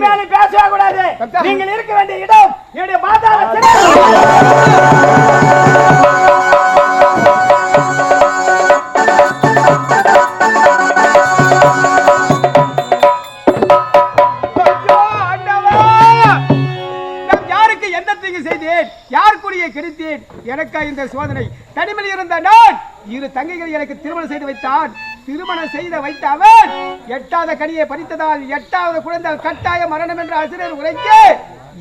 இனிமேல் பேசவே கூடாது நீங்கள் இருக்க வேண்டிய இடம் என்னுடைய மாதாவை கெடுத்தேன்? எனக்கா இந்த சோதனை. தனிமையில் இருந்த நான் இரு தங்கைகள் எனக்கு திருமணம் செய்து வைத்தான். திருமணம் செய்த வைத்த அவர் எட்டாவது கனியை பறித்ததால் எட்டாவது குழந்தை கட்டாய மரணம் என்ற ஆசிரியர் உரைக்க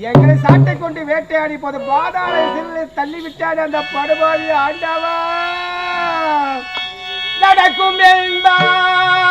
எங்களை சாட்டை கொண்டு வேட்டையாடி போது பாதாள சிறையில் தள்ளிவிட்டான் அந்த படுபாவி ஆண்டவா நடக்கும் என்பார்.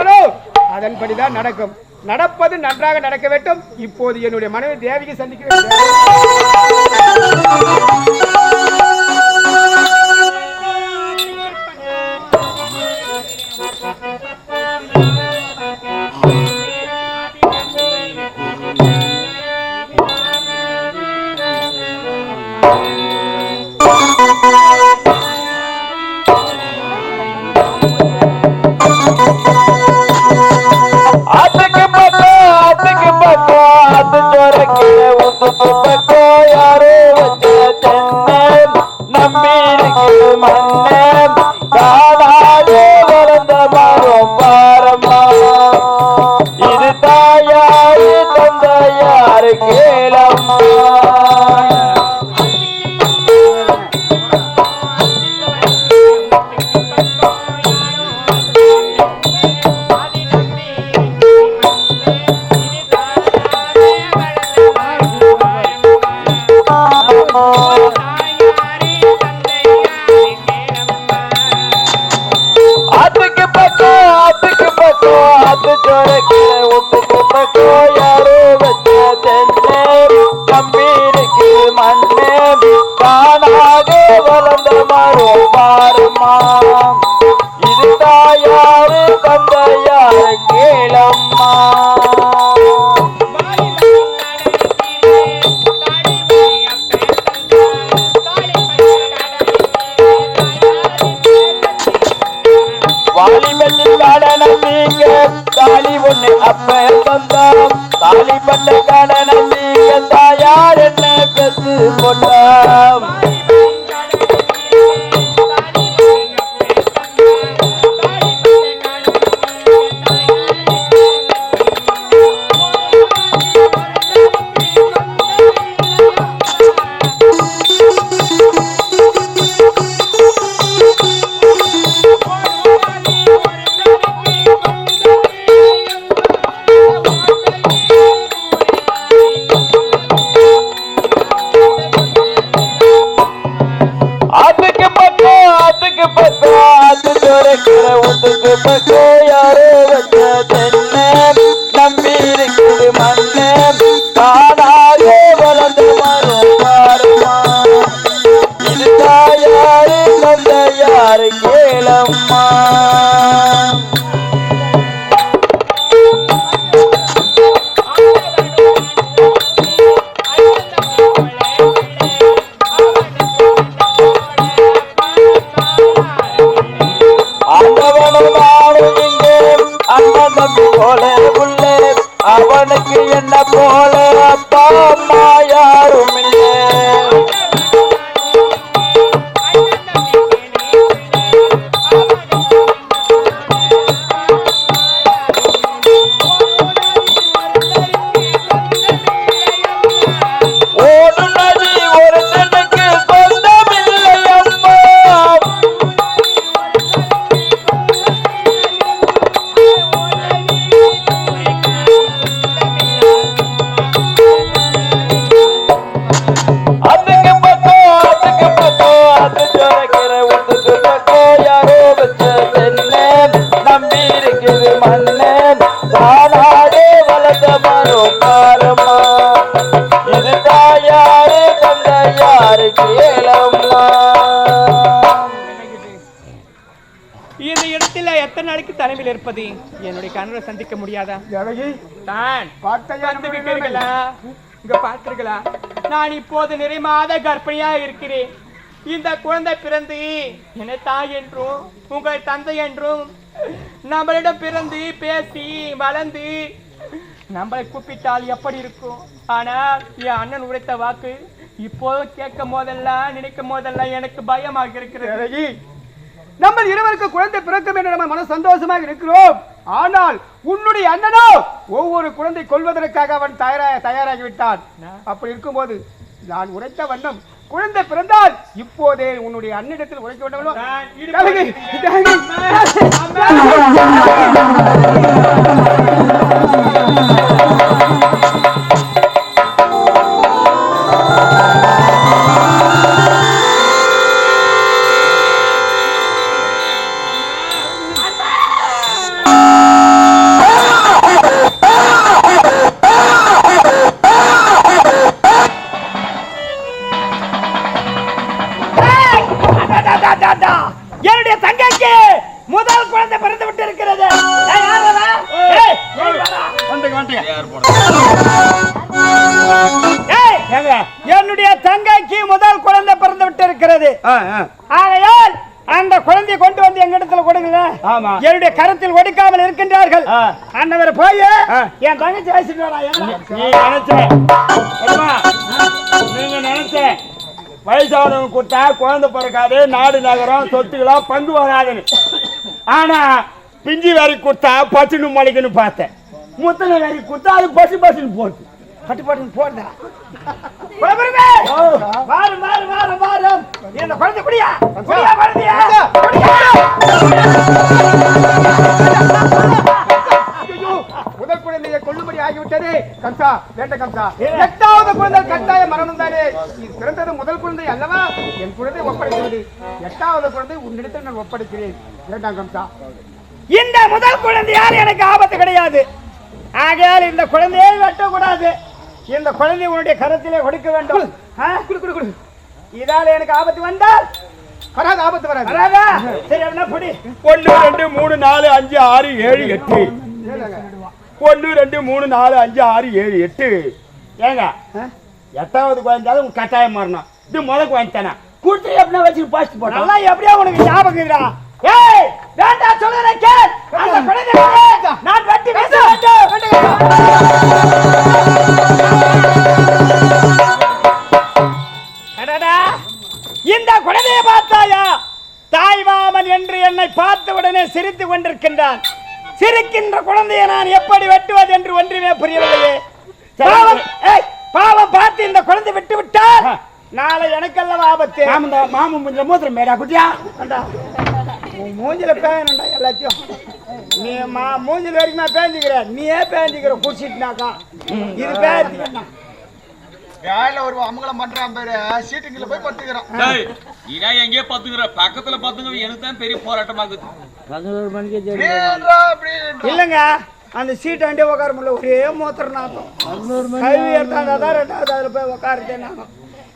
விதி அதன்படிதான் நடக்கும். நடப்பது நன்றாக நடக்க வேண்டும். இப்போது என்னுடைய மனைவி தேவியை சந்திக்க பத்துக்கு பத்து பக்கம் அது துறக்கிற வீட்டுக்கு பக்கம் யாரோ வச்ச இருப்பது என்னுடைய கணவரை சந்திக்க முடியாதா? தான். வந்து விட்டீர்களா இங்க பார்த்தீர்களா நான் இப்போது நிறை மாத கர்ப்பிணியா இருக்கிறேன். இந்த குழந்தை பிறந்து என்னை தாய் என்றும் உங்கள் தந்தை என்றும் நம்மளிடம் பிறந்து பேசி வளர்ந்து நம்மளை கூப்பிட்டால் எப்படி இருக்கும்? ஆனால் என் அண்ணன் உரைத்த வாக்கு இப்போதும் கேட்கும் போதெல்லாம் நினைக்கும் போதெல்லாம் எனக்கு பயமாக இருக்கிறது. நம்ம இருவருக்கு குழந்தை பிறக்கும் என்று நம்ம மன சந்தோஷமாக இருக்கிறோம். ஆனால் உன்னுடைய அண்ணனோ ஒவ்வொரு குழந்தை கொள்வதற்காக அவன் தயாரா தயாராகி விட்டான் அப்படி இருக்கும்போது நான் உரைத்த வண்ணம் குழந்தை பிறந்தால் இப்போதே உன்னுடைய அண்ணிடத்தில் உரைக்க வேண்டுமோ என்னுடைய கரத்தில் ஒடுக்காமல் இருக்கின்றார்கள். அண்ணவர் போய். என் தங்கச்சி வயசுட்டு வரா நீ நினைச்ச. நீங்க நினைச்ச. வயசானவங்க கொடுத்தா குழந்தை பிறக்காது நாடு நகரம் சொத்துக்கெல்லாம் பங்கு வராதுன்னு. ஆனா பிஞ்சி வரி கொடுத்தா பச்சுன்னு மொழிக்குன்னு பார்த்தேன். முத்தனை வரி கொடுத்தா அது பசு பசுன்னு போட்டு கட்டுப்பாட்டு போடுதா குலபெருமே வாரு வாரு வாரு வாரு. இந்த குழந்தை குடியா? குடியா குழந்தையா? முதல் குழந்தையை கொள்ளும்படி ஆகிவிட்டது. கம்சா வேண்ட கம்சா. எட்டாவது குழந்தை கட்டாய மரணம் தானே. இது பிறந்தது முதல் குழந்தை அல்லவா? என் குழந்தை ஒப்படைக்கிறது. எட்டாவது குழந்தை உன்னிடத்தில் நான் ஒப்படைக்கிறேன். வேண்டாம் கம்சா. இந்த முதல் குழந்தையால் எனக்கு ஆபத்து கிடையாது. ஆகையால் இந்த குழந்தையை வெட்டக்கூடாது. இந்த குழந்தை உன்னுடைய கரத்திலே கொடுக்க வேண்டும். ஆ? குடு குடு குடு. இதால எனக்கு ஆபத்து வந்தால்? வராது ஆபத்து வராது. வராதா? சரி அப்படின்னா புடி. ஒன்று ரெண்டு மூணு நாலு அஞ்சு ஆறு ஏழு எட்டு. ஒன்று ரெண்டு மூணு நாலு அஞ்சு ஆறு ஏழு எட்டு. ஏங்க எட்டாவது குழந்தையாவது உங்க கட்டாயம் மாறணும். இது முத குழந்தானே கூட்டி எப்படின்னா வச்சு பாஸ்ட் போட்டோம். நல்லா எப்படியா உனக்கு ஞாபகம் இருக்குடா ஏய் வேண்டாம் சொல்லுறேன் கேள். அந்த குழந்தை நான் வெட்டி பேச வேண்டும் இந்த குழந்தையை பார்த்தாயா? தாய் மாமன் என்று என்னை பார்த்த உடனே சிரித்துக் கொண்டிருக்கின்றான். சிரிக்கின்ற குழந்தையை நான் எப்படி வெட்டுவது என்று ஒன்றுமே புரியவில்லையே. பாவம் ஏய், பாவம் பார்த்து இந்த குழந்தை விட்டு விட்டால் நாளை எனக்கெல்லாம் ஆபத்து? மாமன் மாமன் கொஞ்சம் மூத்திரம் மேடா குட்டியா? மூஞ்சில பேயணும்டா எல்லாத்தையும்? நீ மா மூஞ்சில வரைக்கும் நான் பேஞ்சுக்கிற? நீயே பேஞ்சுக்கிற குடிச்சிட்டுனாக்கா. இது பேஞ்சுக்கா வேலையில ஒரு அமங்கலம் பண்றான் பேரு சீட்டுக்குள்ள போய் பத்துக்கிறான் டேய், நீனா எங்கேயோ பாத்துக்கிற பக்கத்துல பாத்துங்க எனக்கு தான் பெரிய போராட்டமா இருக்குது. நீன்றா அப்படி இல்லைங்க அந்த சீட் அண்டே உட்கார முடியல ஒரே மூத்திர நாத்தம் கல்வி எடுத்தாண்டா தான் ரெண்டாவது அதில் போய் உட்காருதேன் நானும்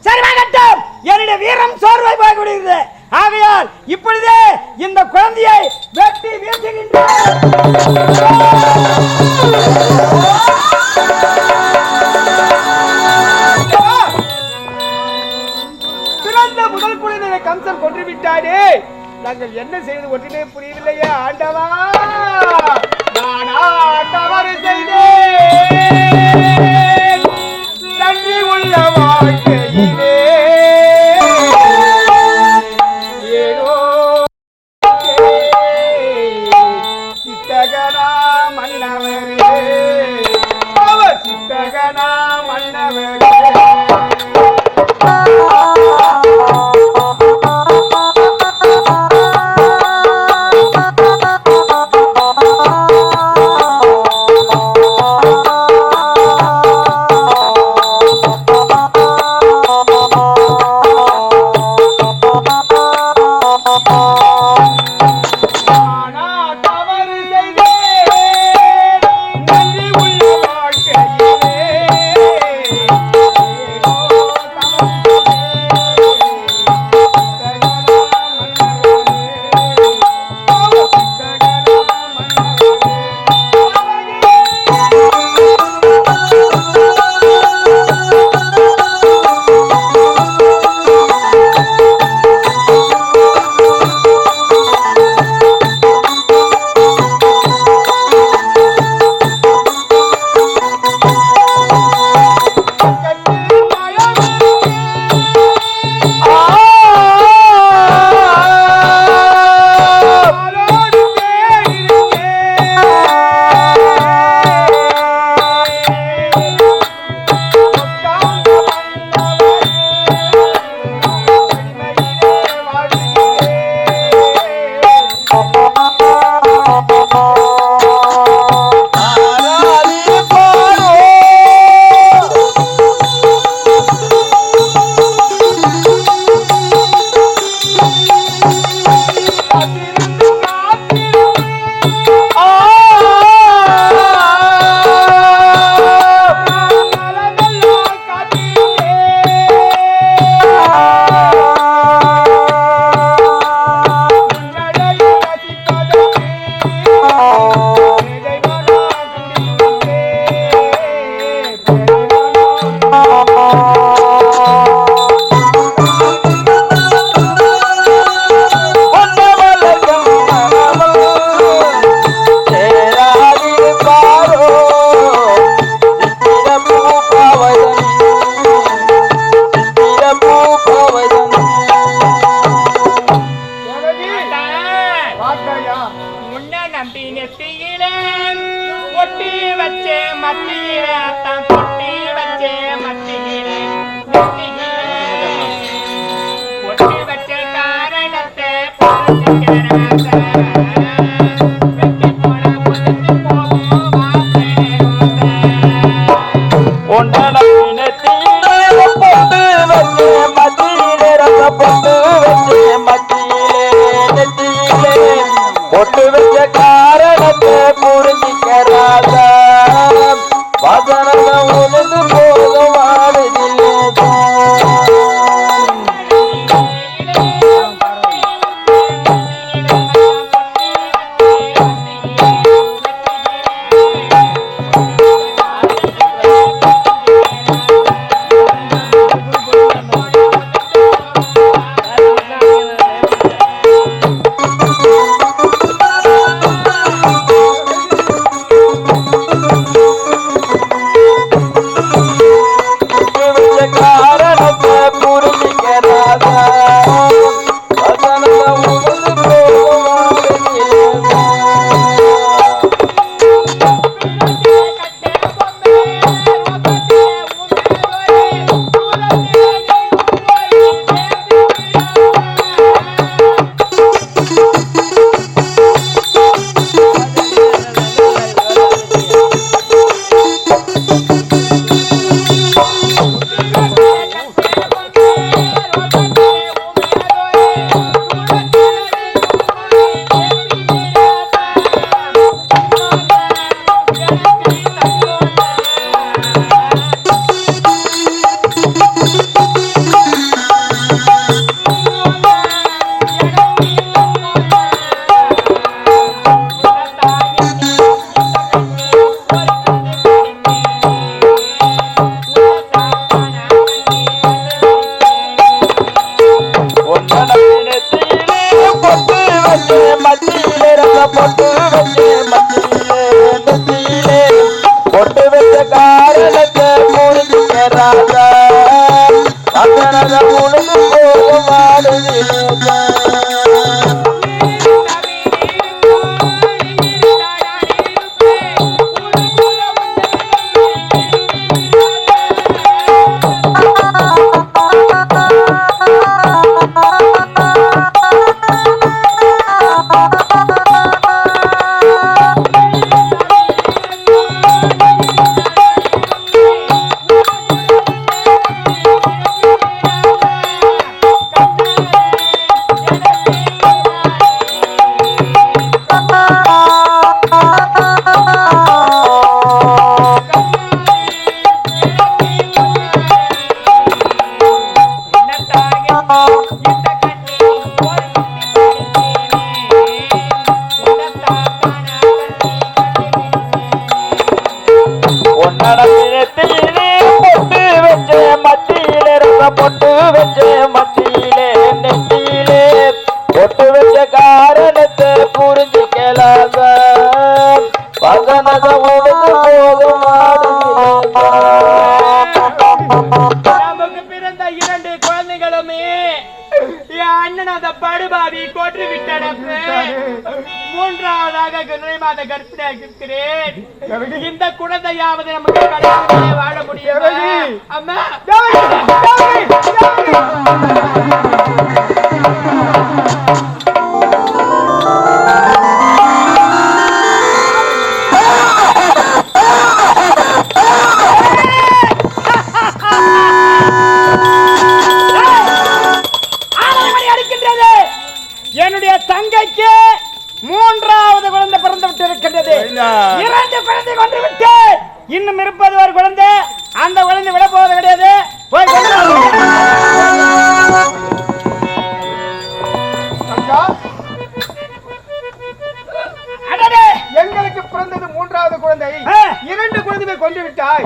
சரி வாங்கட்டும். என்னுடைய வீரம் சோர்வாய் போய் விடுகிறது ஆகையால் இப்பொழுதே இந்த குழந்தையை வெட்டி வீழ்த்துகின்றேன் பிறந்த முதல் குழந்தையை கம்சன் கொன்றுவிட்டானே நாங்கள் என்ன செய்வது ஒன்றுமே புரியவில்லையே ஆண்டவா. குழந்தைகளுமே என் அண்ணன் அந்த படுபாவி கொன்று விட்டனப்பு மூன்றாவதாக குதிரை மாத கர்ப்பிணியாக இருக்கிறேன். இந்த குழந்தையாவது நமக்கு கடைசியிலே வாழ முடியும்? அம்மா. எங்களுக்கு பிறந்தது மூன்றாவது குழந்தை. இரண்டு குழந்தையை கொண்டு விட்டாய்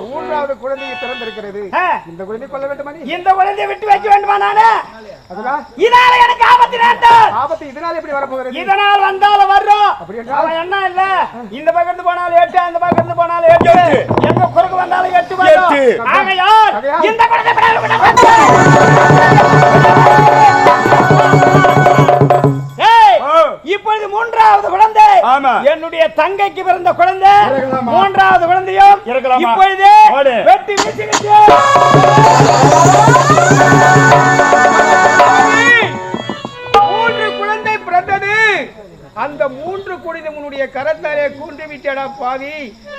மூன்றாவது குழந்தை பிறந்திருக்கிறது. இந்த குழந்தை கொல்ல வேண்டுமா நீ? இந்த குழந்தையை விட்டு வைக்க வேண்டுமா நானு? இதனால எனக்கு ஆபத்து. ஆபத்து இதனால் எப்படி வரப்போகிறது? இதனால் வந்தாலும் வர்றோம். அப்படி என்றால்? அவன் என்ன இல்ல? இந்த பக்கம் இருந்து போனாலும் எட்டு அந்த பக்கம் இருந்து போனாலும் எட்டு. எங்க குறுக்கு வந்தாலும் எட்டு ஆகையால் இந்த குழந்தை என்னுடைய தங்கைக்கு பிறந்த குழந்தை? மூன்றாவது குழந்தையும்? இப்பொழுது. வெட்டி மூன்று குழந்தை பிறந்தது. அந்த மூன்று குழந்தை உன்னுடைய கரத்தாலே கூண்டு விட்டடா பாவி.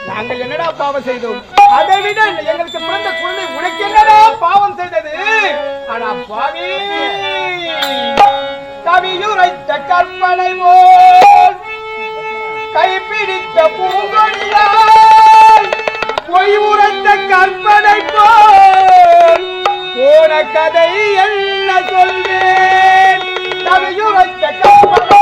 நாங்கள் என்னடா பாவம் செய்தோம்? அதை விட எங்களுக்கு பிறந்த குழந்தை உனக்கு என்னடா பாவம் செய்தது? அடா பாவி. கவியுரைத்த கற்பனை போல் கைப்பிடித்த பூங்கொழியால் பொய் உரைத்த கற்பனை போல் போன கதை என்ன சொல்வேன்? கவியுரைத்த கற்பனை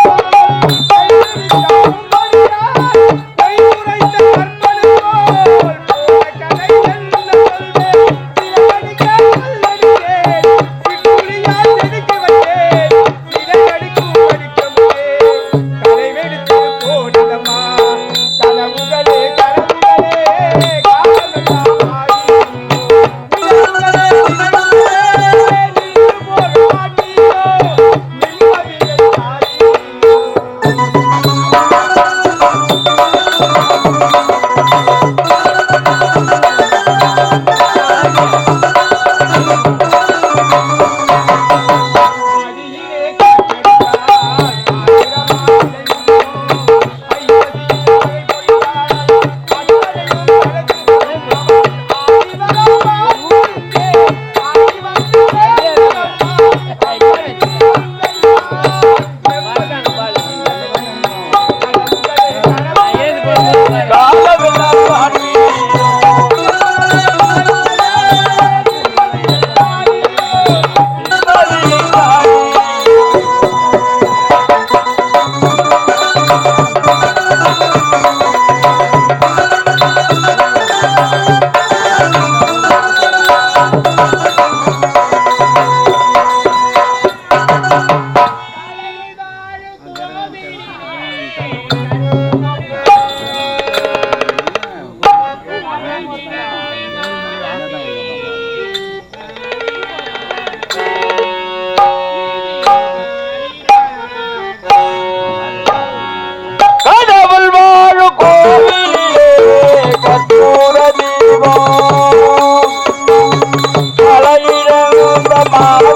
Bye.